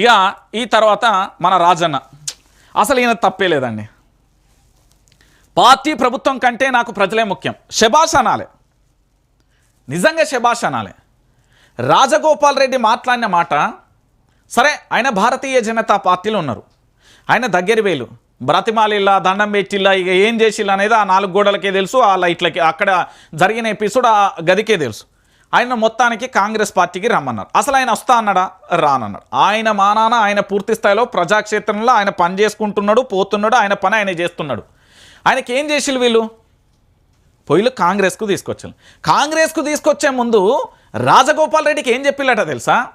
ఇక ఈ తర్వాత మన రాజన్న. అసలు ఈయన తప్పే లేదండి. పార్టీ ప్రభుత్వం కంటే నాకు ప్రజలే ముఖ్యం. శభాష్ అనాలే. నిజంగా శబాష్ అనాలే. రాజగోపాల్ రెడ్డి మాట్లాడిన మాట సరే ఆయన భారతీయ జనతా పార్టీలో ఉన్నారు. ఆయన దగ్గర వేలు. బ్రతిమాలిల్లా దండం పెట్టిల్లా ఇక ఏం చేసిల్లా అనేది ఆ నాలుగు గోడలకే తెలుసు ఆ లైట్లకి అక్కడ జరిగిన ఎపిసోడ్ ఆ గదికే తెలుసు. ఆయన మొత్తానికి కాంగ్రెస్ పార్టీకి రమ్మన్నారు. అసలు ఆయన వస్తా అన్నాడా? రానన్నాడు. ఆయన మానాన ఆయన పూర్తి స్థాయిలో ప్రజాక్షేత్రంలో ఆయన పని చేసుకుంటున్నాడు పోతున్నాడు ఆయన పని ఆయన చేస్తున్నాడు. ఆయనకి ఏం చేసిల్లు వీళ్ళు? పొయ్యిలు కాంగ్రెస్కు తీసుకొచ్చాను కాంగ్రెస్కు తీసుకొచ్చే ముందు రాజగోపాల్ రెడ్డికి ఏం చెప్పిల్లట తెలుసా?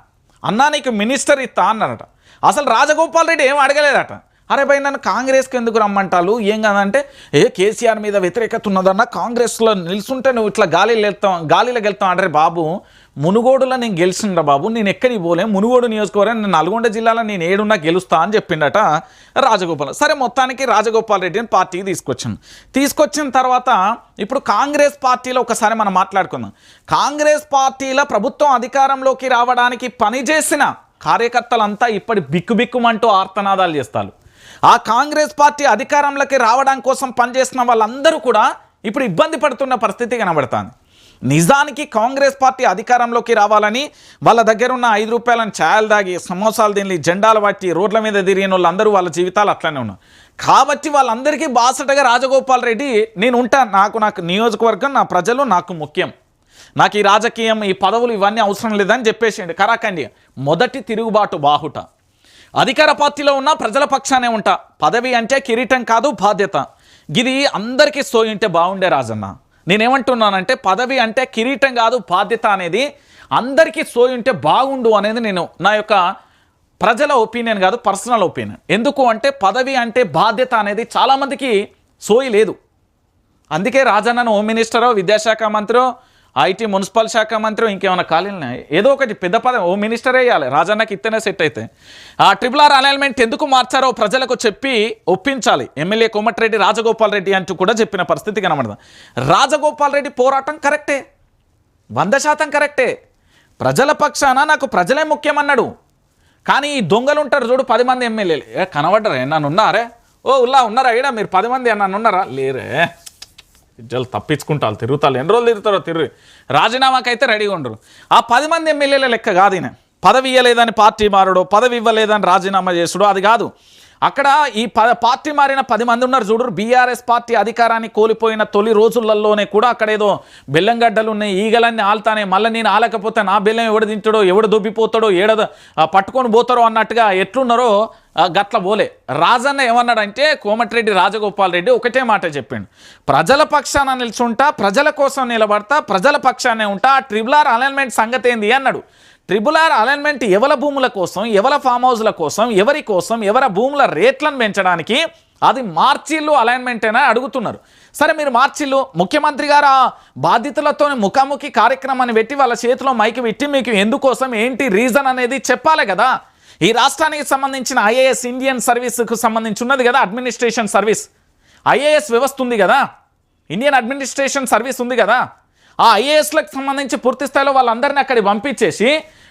అన్నా నీకు మినిస్టర్ ఇస్తా అన్నారట. అసలు రాజగోపాల్ రెడ్డి ఏం అడగలేదట. అరే భయ్ నన్ను కాంగ్రెస్కి ఎందుకు రమ్మంటారు ఏం కాదంటే ఏ కేసీఆర్ మీద వ్యతిరేకత ఉన్నదన్న కాంగ్రెస్లో నిల్చుంటే నువ్వు ఇట్లా గాలిలో వెళ్తాం గాలిలోకి వెళ్తాం అంటే బాబు మునుగోడులో నేను గెలిచిండ్రా బాబు నేను ఎక్కడికి పోలే. మునుగోడు నియోజకవర్గం నేను నల్గొండ జిల్లాలో నేను ఏడున్నా గెలుస్తా అని చెప్పిండట రాజగోపాల్. సరే మొత్తానికి రాజగోపాల్ రెడ్డిని పార్టీకి తీసుకొచ్చాను. తీసుకొచ్చిన తర్వాత ఇప్పుడు కాంగ్రెస్ పార్టీలో ఒకసారి మనం మాట్లాడుకుందాం. కాంగ్రెస్ పార్టీలో ప్రభుత్వం అధికారంలోకి రావడానికి పనిచేసిన కార్యకర్తలంతా ఇప్పటి బిక్కుబిక్కుమంటూ ఆర్తనాదాలు చేస్తారు. ఆ కాంగ్రెస్ పార్టీ అధికారంలోకి రావడం కోసం పనిచేసిన వాళ్ళందరూ కూడా ఇప్పుడు ఇబ్బంది పడుతున్న పరిస్థితి కనబడుతుంది. నిజానికి కాంగ్రెస్ పార్టీ అధికారంలోకి రావాలని వాళ్ళ దగ్గర ఉన్న ఐదు రూపాయలను ఛాయలు దాగి సమోసాలు తిని జెండాలు పట్టి రోడ్ల మీద తిరిగిన వాళ్ళందరూ వాళ్ళ జీవితాలు అట్లనే ఉన్నారు కాబట్టి వాళ్ళందరికీ బాసటగా రాజగోపాల్ రెడ్డి నేను ఉంటాను నాకు నాకు నియోజకవర్గం నా ప్రజలు నాకు ముఖ్యం. నాకు ఈ రాజకీయం ఈ పదవులు ఇవన్నీ అవసరం లేదని చెప్పేసిండు కరాకండి మొదటి తిరుగుబాటు బాహుట. అధికార పార్టీలో ఉన్న ప్రజల పక్షానే ఉంటా. పదవి అంటే కిరీటం కాదు బాధ్యత. ఇది అందరికీ సోయింటే బాగుండే రాజన్న. నేనేమంటున్నానంటే పదవి అంటే కిరీటం కాదు బాధ్యత అనేది అందరికీ సోయింటే బాగుండు అనేది నేను నా యొక్క ప్రజల ఒపీనియన్ కాదు పర్సనల్ ఒపీనియన్. ఎందుకు అంటే పదవి అంటే బాధ్యత అనేది చాలామందికి సోయి లేదు. అందుకే రాజన్నను హోమ్ మినిస్టరో విద్యాశాఖ మంత్రో ఐటీ మున్సిపల్ శాఖ మంత్రి ఇంకేమైనా ఖాళీలు ఏదో ఒకటి పెద్ద పదం. ఓ మినిస్టర్ వేయాలి. రాజన్నకి ఇత్తనే సెట్ అయితే. ఆ ట్రిపుల్ ఆర్ అలైన్మెంట్ ఎందుకు మార్చారో ప్రజలకు చెప్పి ఒప్పించాలి. ఎమ్మెల్యే కోమటిరెడ్డి రాజగోపాల్ రెడ్డి అంటూ కూడా చెప్పిన పరిస్థితి కనబడదాం? రాజగోపాల్ రెడ్డి పోరాటం కరెక్టే. వంద శాతం కరెక్టే. ప్రజల పక్షాన నాకు ప్రజలే ముఖ్యమన్నాడు. కానీ ఈ దొంగలు ఉంటారు చూడు పది మంది ఎమ్మెల్యేలు. ఏ కనబడ్డరా? నన్ను ఉన్నారే? ఓ ఉల్లా ఉన్నారా? ఈడ మీరు పది మంది నన్ను ఉన్నారా లేరే. జల్ తప్పించుకుంటారు తిరుగుతారు. ఎన్ని రోజులు తిరుగుతారో తిరుగు. రాజీనామాకైతే రెడీగా ఉండరు. ఆ పది మంది ఎమ్మెల్యేల లెక్క కాదు ఈయన. పదవి ఇవ్వలేదని పార్టీ మారడు పదవి ఇవ్వలేదని రాజీనామా చేసుడు అది కాదు. అక్కడ ఈ పార్టీ మారిన పది మంది ఉన్నారు చూడరు బీఆర్ఎస్ పార్టీ అధికారాన్ని కోల్పోయిన తొలి రోజులలోనే కూడా అక్కడ ఏదో బెల్లంగడ్డలు ఉన్నాయి ఈగలన్నీ ఆల్తానే మళ్ళీ నేను ఆలకపోతే నా బెల్లం ఎవడు తింటాడో ఎవడు దొబ్బిపోతాడో ఏడ ఆ, పట్టుకొని పోతారో అన్నట్టుగా ఎట్లున్నారో గట్ల పోలే రాజన్న ఏమన్నాడంటే కోమటిరెడ్డి రాజగోపాల్ రెడ్డి ఒకటే మాట చెప్పిండు. ప్రజల పక్షాన నిల్చుంటా ప్రజల కోసం నిలబడతా ప్రజల పక్షానే ఉంటా ఆ ట్రిబులార్ అలైన్మెంట్ సంగతి ఏంది అన్నాడు. ట్రిబులార్ అలైన్మెంట్ ఎవల భూముల కోసం ఎవల ఫామ్ హౌస్ల కోసం ఎవరి కోసం ఎవరి భూముల రేట్లను పెంచడానికి అది మార్చిల్లు అలైన్మెంట్ అయినా అడుగుతున్నారు. సరే మీరు మార్చిల్లు ముఖ్యమంత్రి గారు ఆ బాధితులతో ముఖాముఖి కార్యక్రమాన్ని పెట్టి వాళ్ళ చేతిలో మైకి పెట్టి మీకు ఎందుకోసం ఏంటి రీజన్ అనేది చెప్పాలి కదా. ఈ రాష్ట్రానికి సంబంధించిన ఐఏఎస్ ఇండియన్ సర్వీస్కు సంబంధించి ఉన్నది కదా అడ్మినిస్ట్రేషన్ సర్వీస్. ఐఏఎస్ వ్యవస్థ ఉంది కదా. ఇండియన్ అడ్మినిస్ట్రేషన్ సర్వీస్ ఉంది కదా. ఆ ఐఏఎస్లకు సంబంధించి పూర్తి స్థాయిలో వాళ్ళందరినీ అక్కడికి పంపించేసి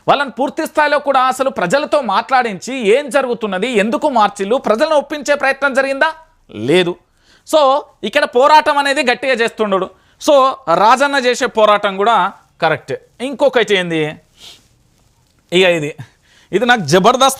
వాళ్ళని పూర్తి స్థాయిలో కూడా అసలు ప్రజలతో మాట్లాడించి ఏం జరుగుతున్నది ఎందుకు మార్చిల్లు ప్రజలను ఒప్పించే ప్రయత్నం జరిగిందా? లేదు. సో ఇక్కడ పోరాటం అనేది గట్టిగా చేస్తుండడు. సో రాజన్న చేసే పోరాటం కూడా కరెక్టే. ఇంకొకటి ఏంది? ఇక ఇది. ఇది నాకు జబర్దస్త్